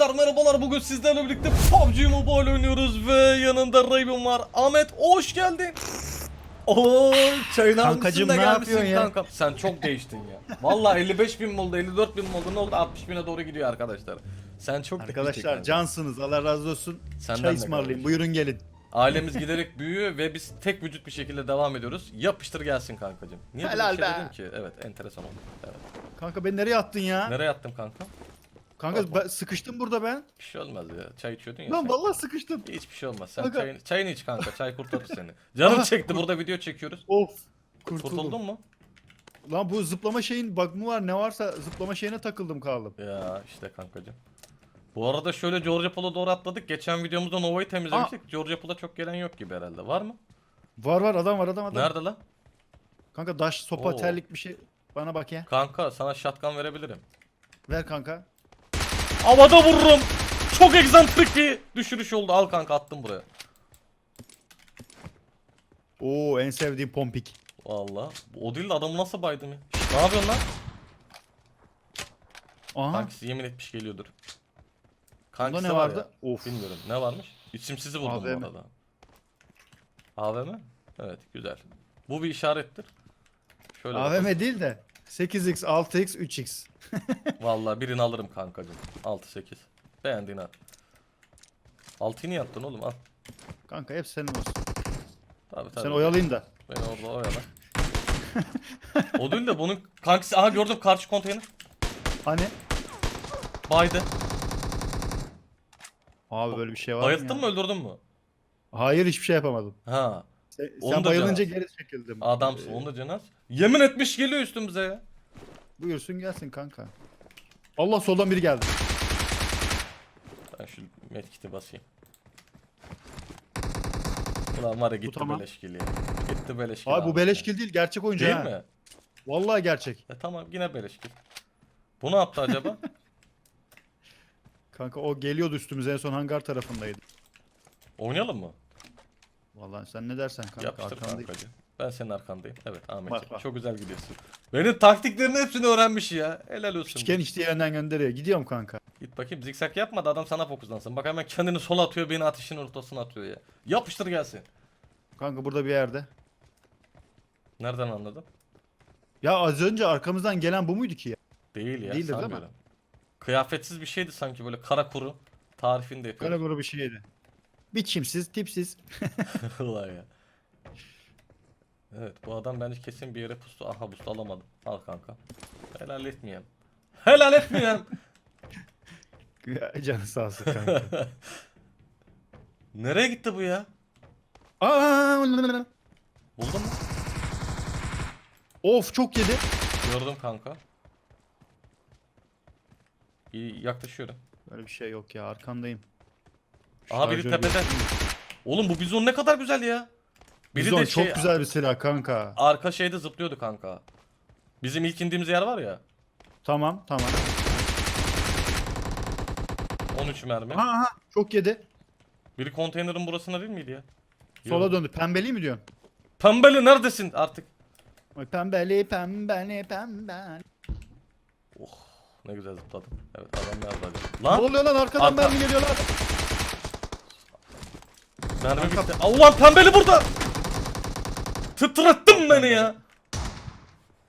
Arkadaşlar merhabalar bugün sizlerle birlikte PUBG Mobile oynuyoruz ve yanında Raven var. Ahmet hoş geldin. Oo çayını Kankacım, almışsın da ne gelmişsin yapıyorsun ya? Sen çok değiştin ya. Vallahi 55 bin mi oldu 54 bin mi oldu ne oldu 60 bine doğru gidiyor arkadaşlar. Sen çok değiştin Arkadaşlar kanka. cansınız Allah razı olsun. Senden Çay de ısmarlayayım kardeşim. buyurun gelin. Ailemiz giderek büyüyor ve biz tek vücut bir şekilde devam ediyoruz. Yapıştır gelsin kankacım. Niye böyle Helal bir şey be. dedim ki? Evet enteresan oldu. Evet. Kanka beni nereye attın ya? Nereye attım kanka? Kanka ben sıkıştım burada ben. Bir şey olmaz ya. Çay içiyordun ya. Lan sen. vallahi sıkıştım. Hiçbir şey olmaz. Sen Kanka. çayını, çayını iç kanka. Çay kurtarır seni. Canım Aha. çekti burada video çekiyoruz. Of. Kurtuldum. Kurtuldun mu? Lan bu zıplama şeyin bug mı var ne varsa zıplama şeyine takıldım kaldım. Ya işte kankacım. Bu arada şöyle Georgia Pool'a doğru atladık. Geçen videomuzda Nova'yı temizlemiştik. Georgia Pool'a çok gelen yok gibi herhalde. Var mı? Var var adam var adam adam. Nerede lan? Kanka daş sopa Oo. terlik bir şey. Bana bak ya. Kanka sana shotgun verebilirim. Ver kanka. Havada vururum. Çok egzantrik bir düşürüş oldu. Al kanka attım buraya. Oo en sevdiğim pompik. Valla. O değil de adamı nasıl baydım ya? Ne yapıyorsun lan? Aha. Kankisi yemin etmiş geliyordur. Bunda Kankisi ne var vardı? ya. Of. Bilmiyorum ne varmış? İsimsizi vurdum AVM. bu arada. AVM? Evet güzel. Bu bir işarettir. Şöyle bakalım. AVM değil de 8x, 6x, 3x. Vallahi birini alırım kankacım. 6-8. Beğendiğini al. 6'yı niye attın oğlum al. Kanka hep senin olsun. Tabii tabii. Sen oyalayın da. Beni orada oyala. o değil de bunun kankisi. Aha gördüm karşı konteyner. Hani? Baydı. Abi böyle bir şey var Bayılttın mı? mı ya? öldürdün mü? Hayır hiçbir şey yapamadım. Ha. Sen, Onu sen da bayılınca canaz. geri çekildim. Adamsın Ee, onu da cenaz. Yemin etmiş geliyor üstümüze ya. Buyursun gelsin kanka. Allah soldan biri geldi. Ben şu medkit'i basayım. Ulan var ya gitti tamam. beleş kill ya. Gitti beleş kill. Abi bu abi. beleş kill değil gerçek oyuncu Değil ha. mi? Vallahi gerçek. E tamam yine beleş kill. Bu ne yaptı acaba? Kanka o geliyordu üstümüze en son hangar tarafındaydı. Oynayalım mı? Vallahi sen ne dersen kanka Yapıştır arkandayım. kankacı. Ben senin arkandayım. Evet Ahmetciğim. Bak, bak. Çok güzel gidiyorsun. Benim taktiklerin hepsini öğrenmiş ya. Helal olsun. Üçgen içtiği yönden gönderiyor. Gidiyorum kanka. Git bakayım zikzak yapma da adam sana fokuslansın. Bak hemen kendini sola atıyor beni ateşin ortasına atıyor ya. Yapıştır gelsin. Kanka burada bir yerde. Nereden anladın? Ya az önce arkamızdan gelen bu muydu ki ya? Değil ya Değildir, değil mi? sanmıyorum. Kıyafetsiz bir şeydi sanki böyle kara kuru. Tarifini de Kara yapıyor. grubu bir şeydi. Biçimsiz, tipsiz. Ulan ya. Evet bu adam bence kesin bir yere pustu. Aha pustu alamadım. Al kanka. Helal etmeyen. Helal etmeyen. Ya, Canı sağ olsun kanka. Nereye gitti bu ya? Aa, Buldun mu? of çok yedi. Gördüm kanka. İyi yaklaşıyorum. Böyle bir şey yok ya arkandayım. Aha biri tepede. Oğlum bu bizon ne kadar güzel ya. Biri Bizon de çok şey, güzel bir silah kanka. arka şeyde zıplıyordu kanka. Bizim ilk indiğimiz yer var ya. Tamam tamam. 13 mermi. Aha, aha çok yedi. Biri konteynerin burasına değil miydi ya? Sola Yok. döndü. Pembeli mi diyorsun? Pembeli neredesin artık? Pembeli pembeli pembeli. Ne güzel zıpladım. Evet adam nerede acaba? Ne Lan oluyor lan arkadan Arka- mermi geliyor lan. Mermi bitti. Aa, Ulan pembeli burada. Tıtrattın beni ya.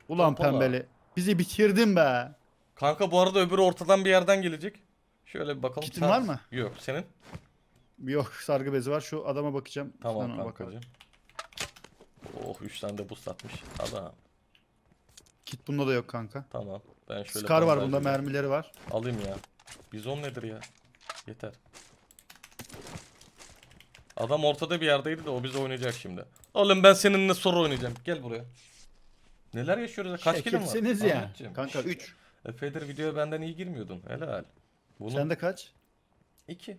Ulan Pompala. pembeli. Bizi bitirdin be. Kanka bu arada öbürü ortadan bir yerden gelecek. Şöyle bir bakalım. Kitin Sen- var mı? Yok senin. Yok sargı bezi var. Şu adama bakacağım. Tamam Sonra bakalım. kankacığım. Oh 3 tane de boost atmış. Adam. Kit bunda da yok kanka. Tamam. Ben şöyle Scar var bandaj bunda mermileri var. Alayım ya. Bizon nedir ya? Yeter. Adam ortada bir yerdeydi de o bize oynayacak şimdi. Oğlum ben seninle soru oynayacağım. Gel buraya. Neler yaşıyoruz ya? Kaç kilim var? Şekilsiniz ya. Ahmetciğim. Kanka 3. Epeydir videoya benden iyi girmiyordun. Helal. Bunu Sende kaç? 2.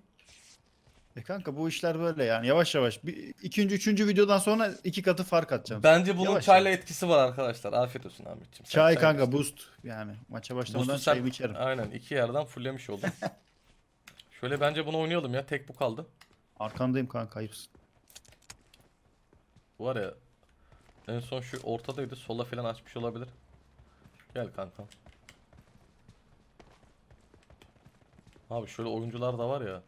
E kanka bu işler böyle yani yavaş yavaş. Bir, ikinci, üçüncü videodan sonra iki katı fark atacağım. Bence bunun Yavaş çayla etkisi var arkadaşlar. Afiyet olsun Ahmetciğim. Sen Çay çay kanka iç. boost yani maça başlamadan sen- çayımı içerim. Aynen iki yerden fulllemiş oldum. Şöyle bence bunu oynayalım ya. Tek bu kaldı. Arkandayım kanka ayıpsın. Var ya en son şu ortadaydı. Sola falan açmış olabilir. Gel kanka. Abi şöyle oyuncular da var ya.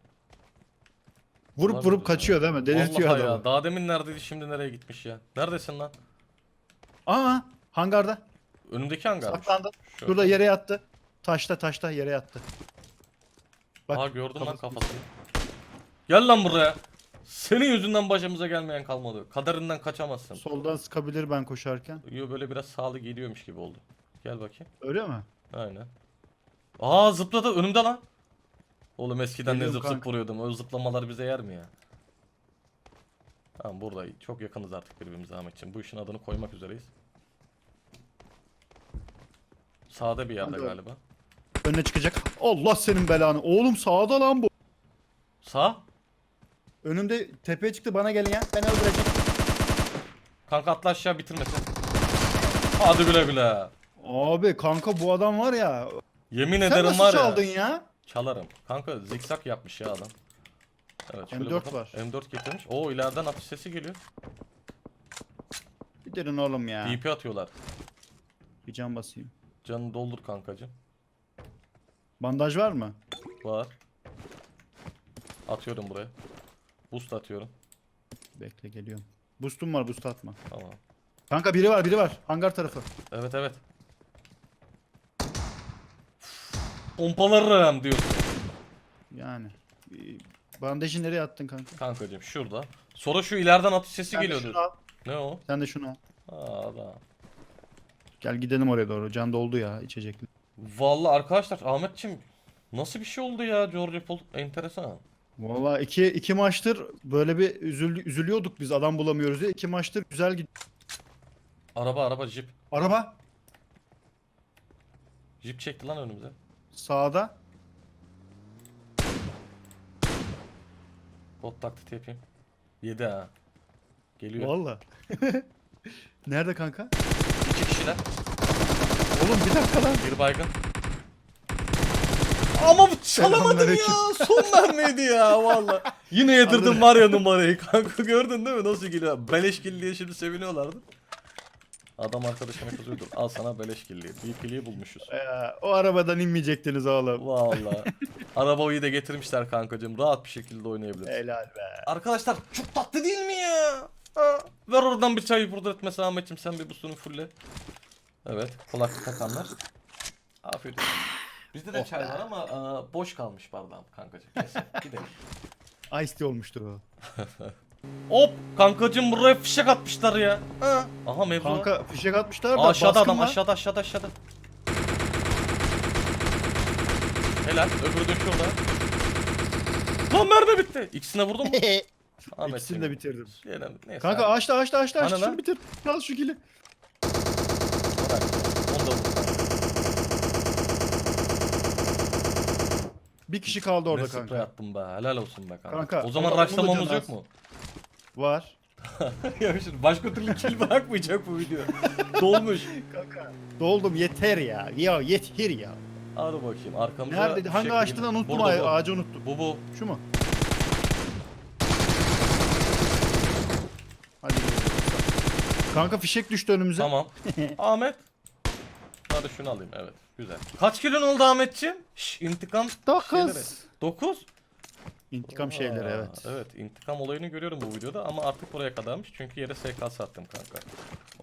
Vurup vurup kaçıyor değil mi? Delirtiyor Vallahi adamı. ya. Daha demin neredeydi şimdi nereye gitmiş ya? Neredesin lan? Aa hangarda. Önümdeki hangar. Saklandı. Şu. Şurada yere yattı. Taşta taşta yere yattı. Bak, Aa gördüm lan kafası- kafasını. Gel lan buraya. Senin yüzünden başımıza gelmeyen kalmadı. Kaderinden kaçamazsın. Soldan sıkabilir ben koşarken. Yo böyle biraz sağlı geliyormuş gibi oldu. Gel bakayım. Öyle mi? Aynen. Aa zıpladı önümde lan. Oğlum eskiden ne Geliyorum zıp zıp kanka. vuruyordum. O zıplamalar bize yer mi ya? Tamam burada çok yakınız artık birbirimize Ahmetciğim. Bu işin adını koymak üzereyiz. Sağda bir yerde Hadi galiba. Önüne çıkacak. Allah senin belanı. Oğlum sağda lan bu. Sağ. Önümde tepeye çıktı bana gelin ya. Beni öldürecek. Kanka atla aşağı bitirmesin. Hadi güle güle. Abi kanka bu adam var ya. Yemin Sen ederim nasıl var ya. çaldın ya? Çalarım. Kanka zikzak yapmış ya adam. Evet, şöyle M4 bakalım. var. M4 getirmiş. Oo ileriden atış sesi geliyor. Bitirin oğlum ya. DP atıyorlar. Bir can basayım. Canını doldur kankacığım. Bandaj var mı? Var. Atıyorum buraya. Boost atıyorum. Bekle geliyorum. Boost'um var boost atma. Tamam. Kanka biri var biri var. Hangar tarafı. Evet evet. Pompalarım diyorsun. Yani. Ee, Bandajı nereye attın kanka? Kankacığım şurada. Sonra şu ileriden atış sesi Sen de geliyordu. şunu al. Ne o? Sen de şunu al. Aa da. Gel gidelim oraya doğru. Can doldu ya içecekli. Vallahi arkadaşlar Ahmetçim nasıl bir şey oldu ya George Paul enteresan. Valla iki, iki maçtır böyle bir üzül, üzülüyorduk biz adam bulamıyoruz diye. İki maçtır güzel gidiyor. Araba araba jip. Araba Jip çekti lan önümüze. sağda. Bot taklidi yapayım. Yedi ha. Geliyor. Valla. Nerede kanka? İki kişiler. Oğlum bir dakika lan. Bir baygın. Ama bu çalamadım ya. Son mermiydi ya valla. Yine yedirdim var ya numarayı kanka gördün değil mi nasıl geliyor? Beleş kill diye şimdi seviniyorlardı. Adam arkadaşına kızıyordur. Al sana beleş killiği. BP'liği bulmuşuz. Ya, o arabadan inmeyecektiniz oğlum. Valla. Arabayı da getirmişler kankacığım. Rahat bir şekilde oynayabiliriz. Helal be. Arkadaşlar çok tatlı değil mi ya? Ha, ver oradan bir çay burada etmesi Ahmetciğim sen bir busunu fulle. Evet kulaklık takanlar. Afiyet olsun. Bizde de Oh çay be. var ama aa, boş kalmış bardağım kankacığım. Gidelim. Ice tea olmuştur o. Hop kankacığım buraya fişek atmışlar ya. Ha. Aha mevzu var. Kanka fişek atmışlar da Aa, aşağıda baskın adam var. aşağıda aşağıda aşağıda. Helal öbürü de şurada. Lan mermi bitti. İkisine vurdum mu? Ahmet İkisini de bitirdim. Yine- neyse Kanka abi. açtı açtı açtı. Hani lan? Şunu bitir. Al şu kili. Bırak. Onu da vur kanka. Bir kişi kaldı orada ne sprey kanka. attım be. Helal olsun be kanka. Kanka, o zaman da raşlamamız yok mu? Var. ya şimdi başka türlü kill bırakmayacak bu video. Dolmuş. Kanka. Doldum yeter ya. Ya yeter ya. Hadi bakayım arkamıza. Nerede? bir Hangi şey ağaçtan koyayım. unuttum Burada bu. ağacı unuttum. Bu bu. Şu mu? Hadi. Kanka fişek düştü önümüze. Tamam. Ahmet. Hadi şunu alayım evet. Güzel. Kaç kilon oldu Ahmetciğim? Şş, intikam şeyleri. 9. 9. İntikam şeyleri evet. Evet intikam olayını görüyorum bu videoda ama artık buraya kadarmış çünkü yere SK sattım kanka.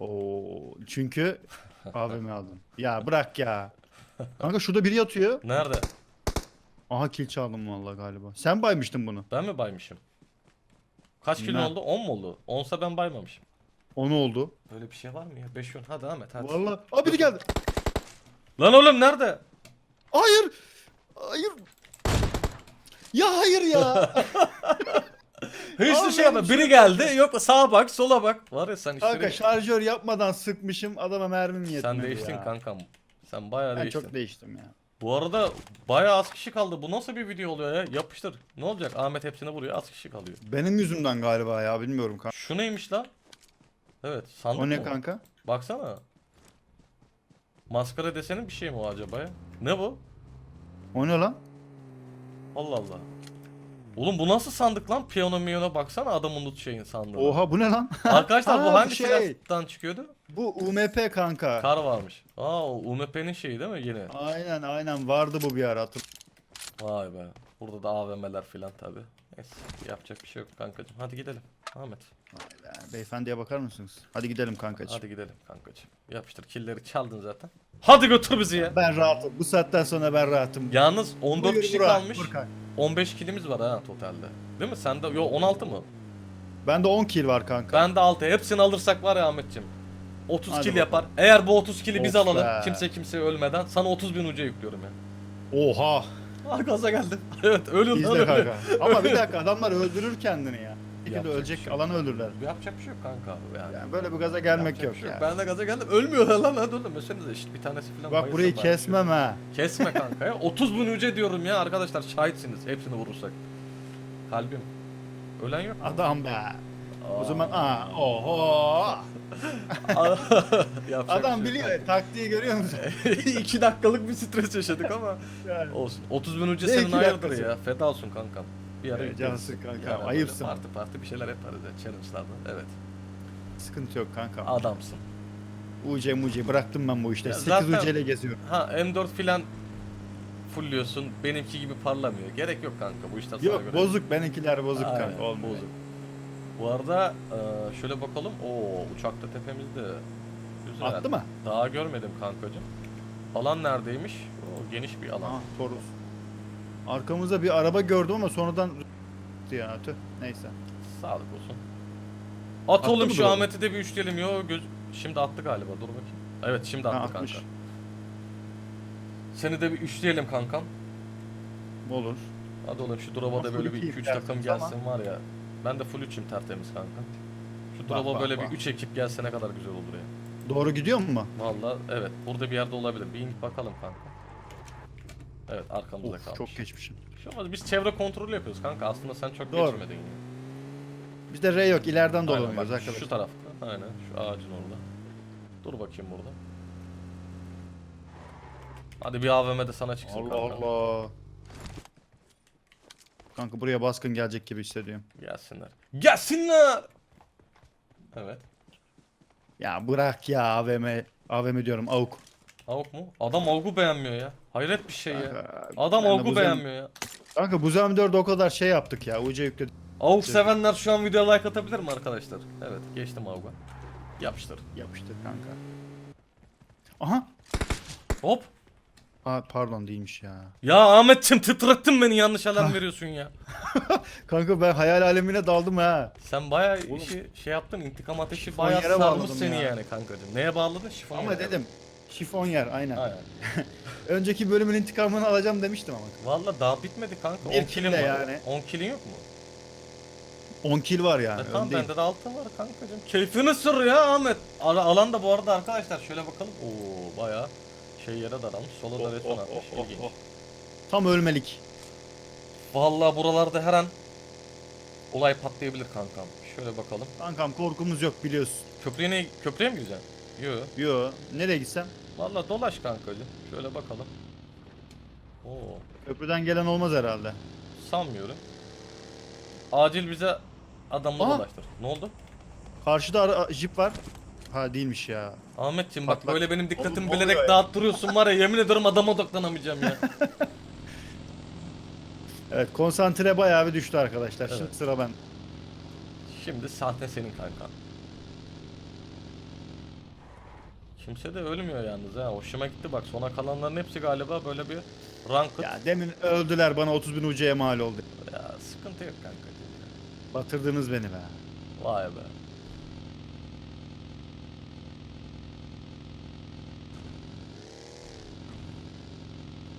Oo, çünkü AVM aldım. Ya bırak ya. Kanka şurada biri yatıyor. Nerede? Aha kill çaldım vallahi galiba. Sen baymıştın bunu. Ben mi baymışım? Kaç kilo Ne? oldu? 10 mu oldu? 10'sa ben baymamışım. Onu oldu. Böyle bir şey var mı ya? 5 yön. Hadi Ahmet hadi. Vallahi. Aa biri geldi. Lan oğlum nerede? Hayır. Hayır. Ya hayır ya. Hiç Abi şey yapma. benim Biri geldi. Yok sağa bak, sola bak. Var ya sen Kanka işleri... şarjör yapmadan sıkmışım adama mermim yetmedi Sen değiştin ya. kankam. Sen bayağı Ben değiştin. çok değiştim ya. Bu arada bayağı az kişi kaldı. Bu nasıl bir video oluyor ya? Yapıştır. Ne olacak? Ahmet hepsine vuruyor. Az kişi kalıyor. Benim yüzümden galiba ya bilmiyorum kanka. Şu neymiş lan? Evet. Sandık O ne mı? kanka? Baksana. Maskara deseni bir şey mi o acaba ya? Ne bu? O ne lan? Allah Allah. Oğlum bu nasıl sandık lan? Piyano miyona baksana adamın loot şeyin sandığı. Oha bu ne lan? Arkadaşlar Ha, bu hangi şey. silahtan çıkıyordu? Bu UMP kanka. Kar varmış. Aa o UMP'nin şeyi değil mi yine? Aynen aynen vardı bu bir ara. Vay be. Burada da AVM'ler filan tabi. Neyse yapacak bir şey yok kankacım. Hadi gidelim. Ahmet. Vay be, Beyefendiye bakar mısınız? Hadi gidelim kankacığım. Hadi gidelim kankacım. Yapıştır killeri çaldın zaten. Hadi götür bizi ya. Ben rahatım. Bu saatten sonra ben rahatım. Yalnız 14 Buyur kişi Burak, kalmış. buyur kanka. 15 kilimiz var ha totalde. Değil mi? Sende yo 16 mı? Bende 10 kill var kanka. Bende 6. Hepsini alırsak var ya Ahmetciğim. 30 Hadi kill bakalım. yapar. Eğer bu 30 kill'i biz Of alalım. be. Kimse kimseye ölmeden sana 30 bin uca yüklüyorum ya. Oha. Gaza geldim. evet ölün lan İzle ölün. kanka. Ama bir dakika adamlar öldürür kendini ya. Şekilde Yapacak ölecek bir şey alanı öldürürler. Yapacak bir şey yok kanka yani. Yani böyle bir gaza gelmek Yapacak yok bir şey ya. Ben de gaza geldim. Ölmüyorlar lan hadi oğlum. Mesela işte bir tanesi falan Bak bayılsa burayı bari. kesmem ha. Kesme kanka ya. 30 bin uca diyorum ya arkadaşlar şahitsiniz. Hepsini vurursak. Kalbim. Ölen yok. Adam be. O zaman aa oho. Adam şey yok biliyor taktiği görüyor musun? kanka. İki dakikalık bir stres yaşadık ama Yani. olsun. 30 bin Ne senin iki hayırdır dakikası? ya. Feda olsun kankam. Bir ara Evet, yükleriz. cansın kanka, böyle ayıpsın. Parti parti bir şeyler yaparız ya challenge'larda. Evet. Sıkıntı yok kanka. Adamsın. UC muci bıraktım ben bu işte. Ya 8 zaten- UC ile geziyorum. Ha M4 filan fullliyorsun. Benimki gibi parlamıyor. Gerek yok kanka bu işler sana Yok göre. bozuk benimkiler bozuk Aynen, kanka olmuyor. bozuk. Bu arada e, şöyle bakalım. Oo uçak da tepemizde. Güzel. Attı mı? Daha görmedim kankacım. Alan neredeymiş? O geniş bir alan. Aha Torus. Arkamızda bir araba gördüm ama sonradan ya tüh. Neyse. Sağlık olsun. At Attı oğlum mı şu? Ahmet'i de bir üçleyelim. Yo göz... Şimdi attı galiba. Dur bakayım. Evet şimdi Ha, attı atmış. kanka. Seni de bir üçleyelim kankam. Olur. Hadi oğlum şu drop'a da böyle bir ikiyim 2-3 dersiniz takım ama. gelsin var ya. Ben de full 3'üm tertemiz kanka. Şu Bak, drop'a bak, böyle bak. bir 3 ekip gelse ne kadar güzel olur ya. Doğru gidiyor mu? Valla evet burada bir yerde olabilir. Bir inip bakalım kanka. Evet arkamızda Of, kalmış. çok geçmişim. Bir şey olmaz, biz çevre kontrolü yapıyoruz kanka. Aslında sen çok Doğru. geçmedin yine. Bizde R yok ileriden Aynen dolanıyoruz arkadaşlar. Şu tarafta. Aynen şu ağacın orada. Dur bakayım burada. Hadi bir AVM'de sana çıksın Allah kanka. Allah. Kanka buraya baskın gelecek gibi hissediyorum. Gelsinler. Gelsinler! Evet. Ya bırak ya AVM. AVM diyorum AUK. Avuk mu? Adam avgu beğenmiyor ya. Hayret bir şey ya. Adam ben de avgu bu zem- beğenmiyor ya. Kanka bu ZM4'de o kadar şey yaptık ya. UC yükledik. Avuk sevenler şu an videoya like atabilir mi arkadaşlar? Evet geçtim avga. Yapıştır. Yapıştık kanka. Aha. Hop. Aa, pardon değilmiş ya. Ya Ahmetçim titrettin beni yanlış alarm veriyorsun ya. Kanka ben hayal alemine daldım ha. Sen bayağı işi şey yaptın intikam ateşi şifon bayağı yere sarmış bağladım seni ya. yani kankacığım. Neye bağladın? Şifon Ama dedim. Şifon yer aynen. Aynen. Önceki bölümün intikamını alacağım demiştim ama. Valla daha bitmedi kanka. Bir 10 kilin var. yani. 10 kilin yok mu? 10 kill var yani. e tamam öndeyim. bende de altın var kankacığım. Keyfini sır ya Ahmet. Ala- Alan da bu arada arkadaşlar şöyle bakalım. Oo bayağı şey yere daralmış. Sola da Oh, reton oh, atmış. oh, oh, İlginç. oh. Tam ölmelik. Vallahi buralarda her an olay patlayabilir kankam. Şöyle bakalım. Kankam korkumuz yok biliyorsun. Köprüye ne köprüye mi gideceksin? Yo. Yo nereye gitsem? Vallahi dolaş kankacığım. Şöyle bakalım. Oo. Köprüden gelen olmaz herhalde. Sanmıyorum. Acil bize adamla Aha. dolaştır. Ne oldu? Karşıda ara- jip var. Ha değilmiş ya. Ahmetciğim bak, Bak, bak. böyle benim dikkatimi Oğlum, bilerek oluyor ya. dağıttırıyorsun var ya yemin ederim adama odaklanamayacağım ya. Evet konsantre bayağı bir düştü arkadaşlar. Evet. Şimdi sıra ben. Şimdi sahne senin kanka. Kimse de ölmüyor yalnız ha. Hoşuma gitti bak. Sona kalanların hepsi galiba böyle bir ranked. Ya, Ya demin öldüler bana 30 bin UC'ye mal oldu. sıkıntı yok kanka. Batırdınız beni be. Vay be.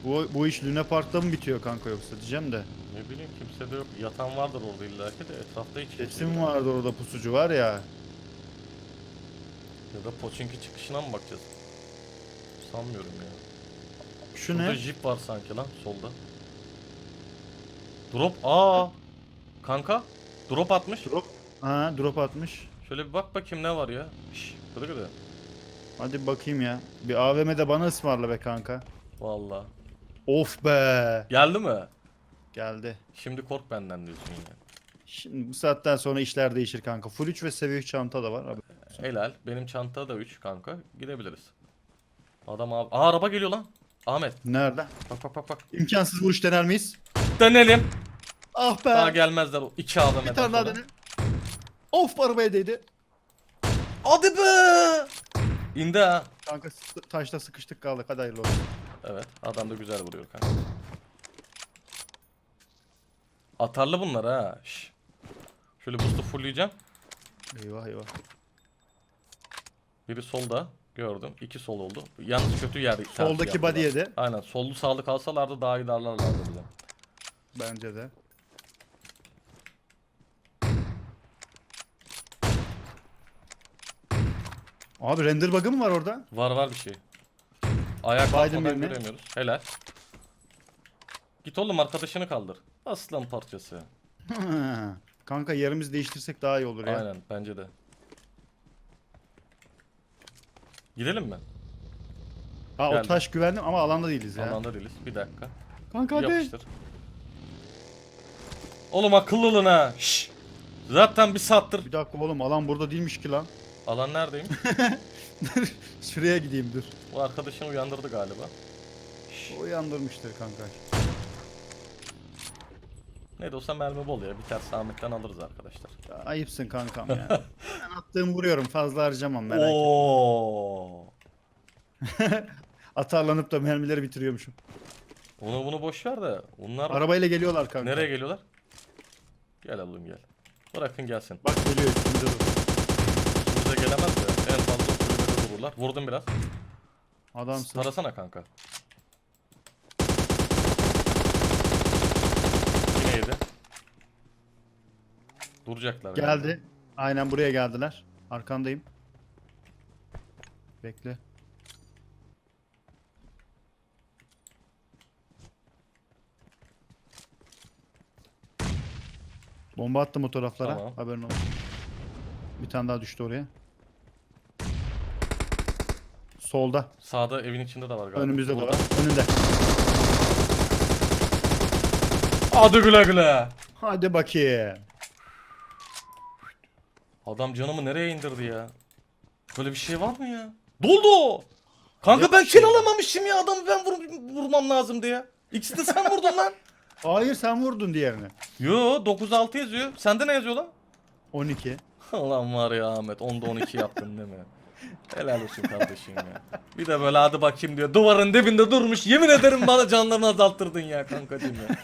Bu, bu iş Luna Park'ta mı bitiyor kanka yoksa diyeceğim de. Ne bileyim kimse de yok. Yatan vardır orada illaki de etrafta hiç Kesin yok. vardı orada pusucu var ya. Ya da Pochinki çıkışına mı bakacağız? Sanmıyorum ya. Şu Burada ne? jip var sanki lan solda. Drop aa. Kanka drop atmış. Drop. Ha drop atmış. Şöyle bir bak bakayım ne var ya. Şş, gıdı gıdı. Hadi bakayım ya. Bir AVM'de bana ısmarla be kanka. Valla. Of be. Geldi mi? Geldi. Şimdi kork benden diyorsun yine. Şimdi bu saatten sonra işler değişir kanka. Full 3 ve seviye 3 çanta da var. Abi. Helal. Benim çanta da 3 kanka. Gidebiliriz. Adam abi. Aa araba geliyor lan. Ahmet Nerede? bak bak bak bak. İmkansız vuruş dener miyiz? Dönelim. Ah be. Daha gelmezler o iki AVM'den bir tane daha dene. Of arabaya değdi. Hadi be. İndi ha. Kanka taşla sıkıştık kaldık hadi hayırlı olsun. Evet adam da güzel vuruyor kanka. Atarlı bunlar ha. Şş. Şöyle boost'u fullleyeceğim. Eyvah eyvah. Biri solda gördüm. İki sol oldu. Yalnız kötü yer. Soldaki body yedi. Aynen. Sollu sağlık alsalardı daha iyi darlarlardı bize. Bence de. Abi render bug'ı mı var orada? Var var bir şey. Ayak altından birini. göremiyoruz. Helal. Git oğlum arkadaşını kaldır. Aslan parçası. Kanka yerimizi değiştirsek daha iyi olur ya. Aynen bence de. Gidelim mi? Ha o Geldim. taş güvenli ama alanda değiliz ya. Alanda değiliz. Bir dakika. Kanka hadi. Yapıştır. Oğlum akıllılın ha. Şşş. Zaten bir saattir. Bir dakika oğlum alan burada değilmiş ki lan. Alan neredeyim? Şuraya gideyim dur. Bu arkadaşını uyandırdı galiba. O uyandırmıştır kanka. Ne de olsa mermi bol ya. Biter Ahmet'ten alırız arkadaşlar. Ayıpsın kankam ya. ben attığımı vuruyorum fazla harcamam merak etme. Oo. Atarlanıp da mermileri bitiriyormuşum. Onu bunu boş ver de. Onlar Arabayla geliyorlar kanka. nereye geliyorlar? Gel oğlum gel. Bırakın gelsin. Bak geliyor üstümüze dur. Bize gelemez de. En fazla kulübede vururlar. Vurdum biraz. Adamsın. Tarasana kanka. Yine yedi. Duracaklar. Geldi. Aynen buraya geldiler. Arkandayım. Bekle. Bomba attım o taraflara. Tamam. Haberin olsun. Bir tane daha düştü oraya. Solda. Sağda evin içinde de var galiba. Önümüzde de Burada. var. Önünde. Hadi güle güle. Hadi bakayım. Adam canımı nereye indirdi ya? Böyle bir şey var mı ya? Doldu. Kanka Yok ben şey kill ya. alamamışım ya adamı ben vur- vurmam lazım diye. İkisi de sen vurdun lan. Hayır sen vurdun diğerini. Yo 9-6 yazıyor. Sende ne yazıyor lan? 12. Ulan var ya Ahmet 10'da 12 yaptın değil mi? Helal olsun kardeşim ya. Bir de böyle hadi bakayım diyor. Duvarın dibinde durmuş. Yemin ederim bana canlarını azalttırdın ya kankacığım ya.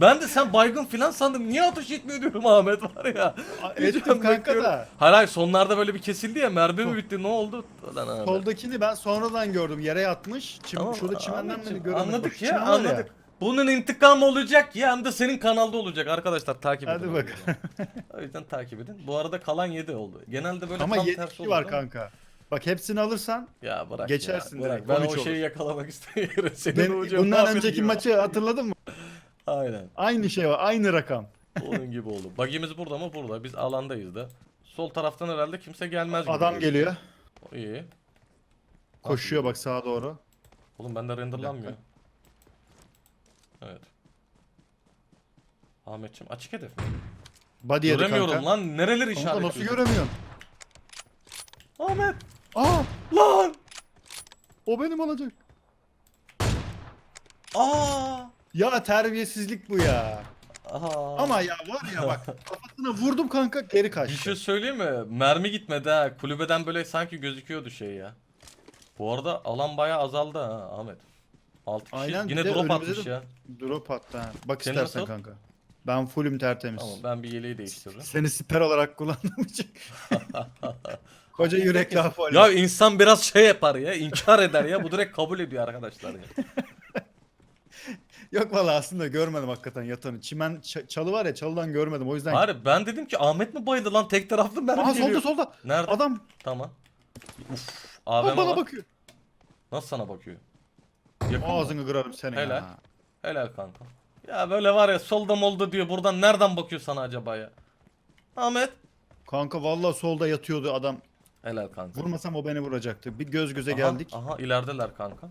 Ben de sen baygın filan sandım. Niye ateş etmiyor diyorum Ahmet var ya. Ettim kanka da. Hayır hayır sonlarda böyle bir kesildi ya. Mermi mi bitti ne oldu? Lan Ahmet. Soldakini ben sonradan gördüm. Yere yatmış. Çim, Tamam, şurada çimenden beni göremedim. Anladık ya çimen anladık. Bunun intikamı olacak ya hem de senin kanalda olacak arkadaşlar takip edin. Hadi bakalım. O yüzden takip edin. Bu arada kalan 7 oldu. Genelde böyle Ama tam 7 tersi kişi olur var da. kank Bak hepsini alırsan Ya bırak Geçersin ya. Bırak. direkt, Ben 13 o olur. şeyi yakalamak istemiyorum. Senin ben, bundan önceki gibi. maçı hatırladın mı? Aynen. Aynı şey var. Aynı rakam. Onun gibi oldu. Bagimiz burada mı? Burada. Biz alandayız da. Sol taraftan herhalde kimse gelmez gibi. Adam geliyor. İyi. Koşuyor bak sağa doğru. Oğlum bende renderlanmıyor. Evet. Ahmetciğim açık hedef mi? Body yedi Göremiyorum kanka. lan. Nereleri Kanka işaretliyor? nasıl göremiyorsun? Ahmet. Aa! Lan. O benim olacak. Aa. Ya terbiyesizlik bu ya. Aha. Ama ya var ya bak kafasına vurdum kanka geri Bir kaçtı. şey söyleyeyim mi? Mermi gitmedi ha. Kulübeden böyle sanki gözüküyordu şey ya. Bu arada alan bayağı azaldı ha Ahmet. 6 kişi Aynen, bir yine de drop önümüzde atmış de- ya. Drop attı ha. Bak Senin istersen nasıl? kanka. Ben fullüm tertemiz. Tamam ben bir yeleği değiştiririm. Seni siper olarak kullandığım için. Koca yürekli Apollo. ya insan biraz şey yapar ya, inkar eder ya. Bu direkt kabul ediyor arkadaşlar ya. Yok valla aslında görmedim hakikaten yatanı. Çimen ç- çalı var ya çalıdan görmedim o yüzden. Hayır ben dedim ki Ahmet mi bayıldı lan tek taraflı mermi Aa geliyor. solda solda. Nerede? Adam Tamam. Uf. AVM bana var. bakıyor. Nasıl sana bakıyor? Yakın mı? Ağzını kırarım seni Helal. ya. Helal kanka. Ya böyle var ya solda molda diyor. Buradan nereden bakıyor sana acaba ya? Ahmet. Kanka valla solda yatıyordu adam. Helal kanka. Vurmasam o beni vuracaktı. Bir göz göze Aha, geldik. Aha ilerideler kanka.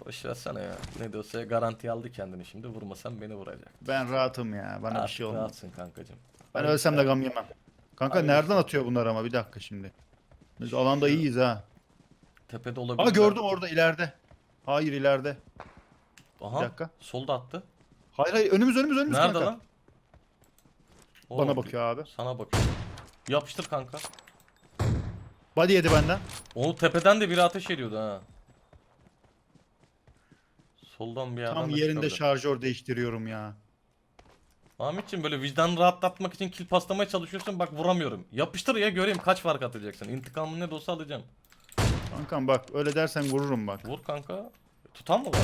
Boş versene ya. Ne diyorsa garanti aldı kendini şimdi. Vurmasam beni vuracak. Ben rahatım ya. Bana bir Artık şey olmaz. rahatsın kankacım. Ben ölsem de gam yemem. Kanka Hayır. nereden atıyor bunlar ama bir dakika şimdi. Biz alanda iyiyiz ha. Tepede olabilir. Aa gördüm orada ileride. Hayır ileride. Aha. Bir dakika. Solda attı. Hayır hayır önümüz önümüz önümüz Nerede kanka. lan? Bana bakıyor abi. Sana bakıyor. Yapıştır kanka. Body yedi benden. Onu tepeden de biri ateş ediyordu ha. Soldan bir yerden Tam de yerinde çıkabilir. şarjör değiştiriyorum ya. Ahmetciğim böyle vicdanını rahatlatmak için kill paslamaya çalışıyorsun bak vuramıyorum. Yapıştır ya göreyim kaç fark atacaksın. İntikamını ne de olsa alacağım. Kankam bak öyle dersen vururum bak. Vur kanka. Tutan mı var?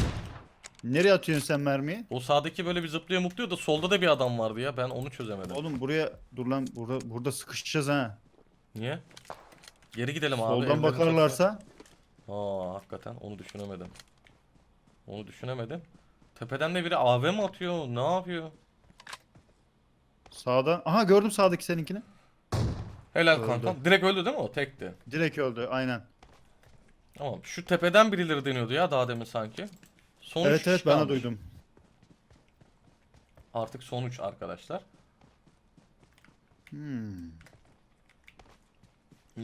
Nereye atıyorsun sen mermiyi? O sağdaki böyle bir zıplıyor mutluyor da solda da bir adam vardı ya ben onu çözemedim. Oğlum buraya dur lan burada burada sıkışacağız ha. Niye? Geri gidelim abi. Soldan evlerin bakarlarsa Aa hakikaten onu düşünemedim. Onu düşünemedim. Tepeden de biri AV mi atıyor? Ne yapıyor? sağdan. Aha gördüm sağdaki seninkini. Helal Öldü. kankam. Direkt öldü değil mi o? Tekti. Direkt öldü aynen. Tamam. Şu tepeden birileri deniyordu ya daha demin sanki. Son evet evet ben de kalmış. duydum. Artık son 3 arkadaşlar. Hmm.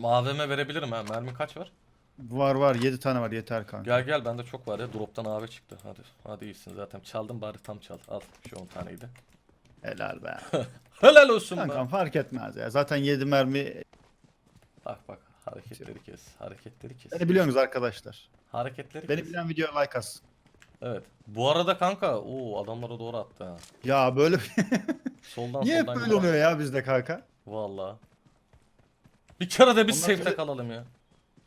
AVM verebilirim ha. Mermi kaç var? Var var 7 tane var yeter kanka. Gel gel bende çok var ya. Drop'tan AV çıktı. Hadi. Hadi iyisin zaten. Çaldım bari tam çal. Al şu 10 taneydi. Helal be. Helal olsun Kankam be. fark etmez ya. Zaten 7 mermi. Bak bak hareketleri kes. Hareketleri kes. Beni biliyorsunuz arkadaşlar. Hareketleri Beni kes. bilen video like as. Evet. Bu arada kanka o adamlara doğru attı ha. Ya böyle Soldan Niye hep soldan böyle gidiyor. oluyor ya bizde kanka? Valla. Bir kere de biz Onlar safe'de kalalım ya.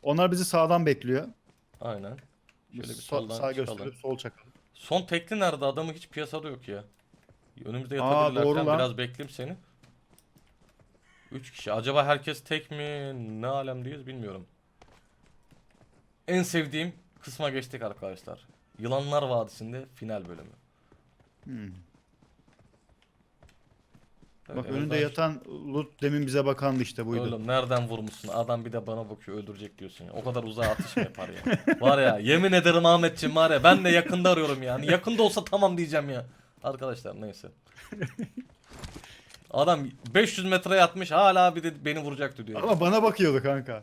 Onlar bizi sağdan bekliyor. Aynen. Şöyle bir soldan sağ çıkalım. gösterip sol çakalım. Son tekli nerede? Adamı hiç piyasada yok ya. Önümüzde Aa, yatabilirlerken doğru lan. biraz bekleyeyim seni. 3 kişi. Acaba herkes tek mi? Ne alemdeyiz bilmiyorum. En sevdiğim kısma geçtik arkadaşlar. Yılanlar Vadisi'nde final bölümü. Hmm. Bak en önünde yatan loot demin bize bakandı işte buydu. Oğlum nereden vurmuşsun? Adam bir de bana bakıyor öldürecek diyorsun ya. O kadar uzağa atış mı yapar ya? var ya yemin ederim Ahmetciğim var ya ben de yakında arıyorum yani. Yakında olsa tamam diyeceğim ya. Arkadaşlar neyse. Adam 500 metreye atmış hala bir de beni vuracaktı diyor. Ama bana bakıyordu kanka.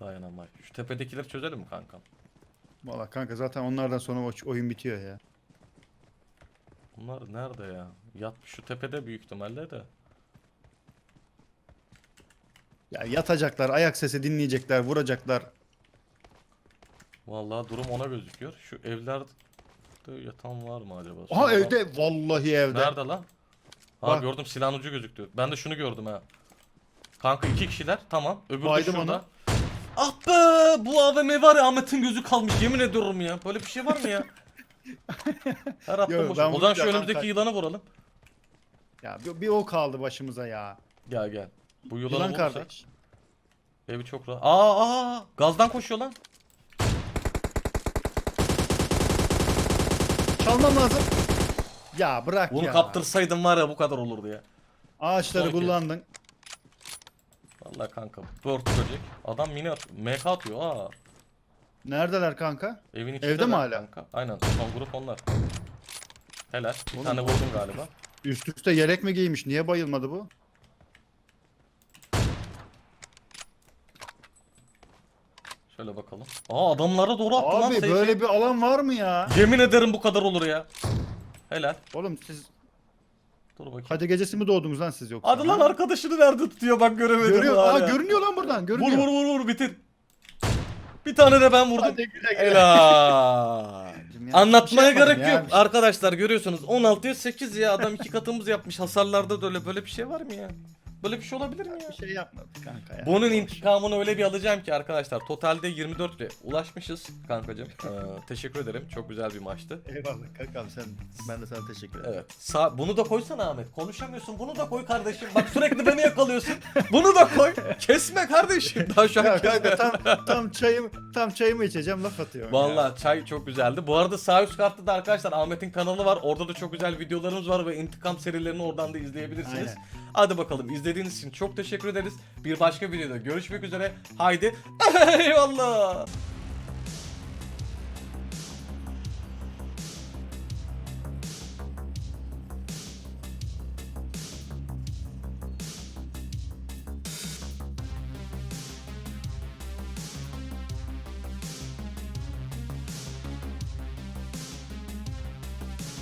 Dayanamam. Şu tepedekileri çözelim mi kankam? Valla kanka zaten onlardan sonra o- oyun bitiyor ya. Bunlar nerede ya? Yatmış şu tepede büyük ihtimalle de. Ya yatacaklar, ayak sesi dinleyecekler, vuracaklar. Vallahi durum ona gözüküyor. Şu evlerde yatan var mı acaba? Aha Sonradan- evde, vallahi evde. Nerede lan? Ha Bak. gördüm silahın ucu gözüktü. Ben de şunu gördüm ha. Kanka iki kişiler tamam. Öbürü de Baydım şurada. onu. Ah be bu AVM var ya Ahmet'in gözü kalmış yemin ediyorum ya. Böyle bir şey var mı ya? Her Yo, boş. ben O zaman şu vuracağım, önümüzdeki yılanı vuralım. Ya bir, bir o kaldı başımıza ya. Gel gel. Bu yılanı Yılan vurursak kardeş. evi çok rahat. Aa aa gazdan koşuyor lan. Çalmam lazım. Ya bırak Bunu ya. kaptırsaydım var ya bu kadar olurdu ya. Ağaçları kullandın. Vallahi kanka. Bört böcek. Adam mini at MK atıyor aa. Neredeler kanka? Evin içinde Evde mi hala? Kanka. Aynen son grup onlar. Helal. Bir Oğlum, tane vurdum galiba. Üst üste yelek mi giymiş? Niye bayılmadı bu? Şöyle bakalım. Aa adamlara doğru attı lan Abi seyfi. böyle bir alan var mı ya? Yemin ederim bu kadar olur ya. Helal. Oğlum siz Dur bakayım. hadi gecesi mi doğdunuz lan siz yoksa? Hadi lan arkadaşını nerede tutuyor bak göremedim. Görüyor. hala. Aa görünüyor lan buradan. Vur Görünüyor. vur vur vur bitir. Bir tane de ben vurdum. Hadi güle güle. Helal. Ya, Anlatmaya şey gerek yok. Arkadaşlar görüyorsunuz 16'ya 8 ya adam iki katımız yapmış. Hasarlarda da öyle böyle bir şey var mı ya? Böyle bir şey olabilir mi ya? Bir şey yapmadık kanka ya. Bunun intikamını öyle bir alacağım ki arkadaşlar. Totalde 24 ile ulaşmışız kankacım. Ee, teşekkür ederim. Çok güzel bir maçtı. Eyvallah kankam sen. Ben de sana teşekkür ederim. Evet. Sağ, bunu da koysana Ahmet. Konuşamıyorsun. Bunu da koy kardeşim. Bak sürekli beni yakalıyorsun. Bunu da koy. Kesme kardeşim. Daha şu an Ya kanka tam tam çayım tam çayımı içeceğim laf atıyorum. ya. Vallahi çay çok güzeldi. Bu arada sağ üst kartta da arkadaşlar Ahmet'in kanalı var. Orada da çok güzel videolarımız var ve intikam serilerini oradan da izleyebilirsiniz. Aynen. Hadi bakalım izlediğiniz için çok teşekkür ederiz. Bir başka videoda görüşmek üzere. Haydi eyvallah.